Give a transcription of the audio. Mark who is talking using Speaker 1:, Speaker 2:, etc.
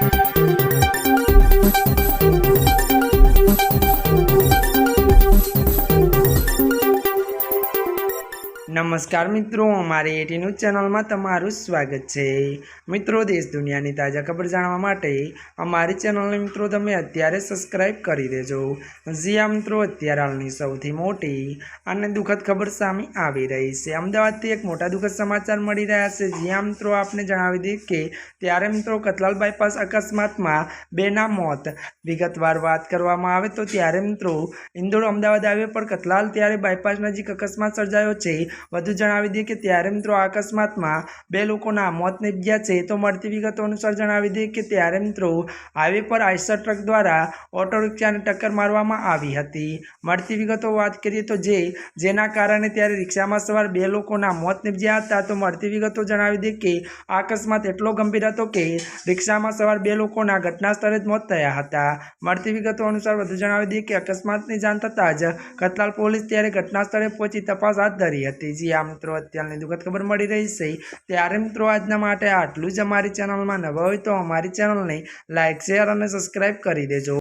Speaker 1: Thank you. નમસ્કાર મિત્રો, અમારી એટી ન્યૂઝ ચેનલમાં તમારું સ્વાગત છે. મિત્રો, દેશ દુનિયાની તાજા ખબર જાણવા માટે અમારી ચેનલને મિત્રો તમે અત્યારે સબસ્ક્રાઈબ કરી દેજો. જ્યાં મિત્રો, અત્યારે હાલની સૌથી મોટી અને દુઃખદ ખબર સામે આવી રહી છે. અમદાવાદથી એક મોટા દુઃખદ સમાચાર મળી રહ્યા છે. જ્યાં મિત્રો, આપને જણાવી દઈએ કે ત્યારે મિત્રો કતલાલ બાયપાસ અકસ્માતમાં બેના મોત. વિગતવાર વાત કરવામાં આવે તો ત્યારે મિત્રો ઇન્દોર અમદાવાદ હાઈવે પર કતલાલ ત્યારે બાયપાસ નજીક અકસ્માત સર્જાયો છે. વધુ જણાવી દઈએ કે ત્યારે મિત્રો આ અકસ્માતમાં બે લોકોના મોત નીપજ્યા છે તો મળતી વિગતો અનુસાર જણાવી દઈએ કે ત્યારે મિત્રો હાઈવે પર આઈસર ટ્રક દ્વારા ઓટો રિક્ષાને ટક્કર મારવામાં આવી હતી. મળતી વિગતો વાત કરીએ તો જે, જેના કારણે ત્યારે રિક્ષામાં સવાર બે લોકોના મોત નીપજ્યા હતા તો મળતી વિગતો જણાવી દઈએ કે આ અકસ્માત એટલો ગંભીર હતો કે રિક્ષામાં સવાર બે લોકોના ઘટના સ્થળે જ મોત થયા હતા. મળતી વિગતો અનુસાર વધુ જણાવી દઈએ કે અકસ્માતની જાણ થતાં જ કતલાલ પોલીસ ત્યારે ઘટના સ્થળે પહોંચી તપાસ હાથ ધરી હતી જી આ મિત્રો અત્યારની દુઃખદ ખબર મળી રહી છે, ત્યારે મિત્રો આજના માટે આટલું જ અમારી ચેનલમાં નવા હોય તો અમારી ચેનલને લાઇક શેર અને સબસ્ક્રાઈબ કરી દેજો.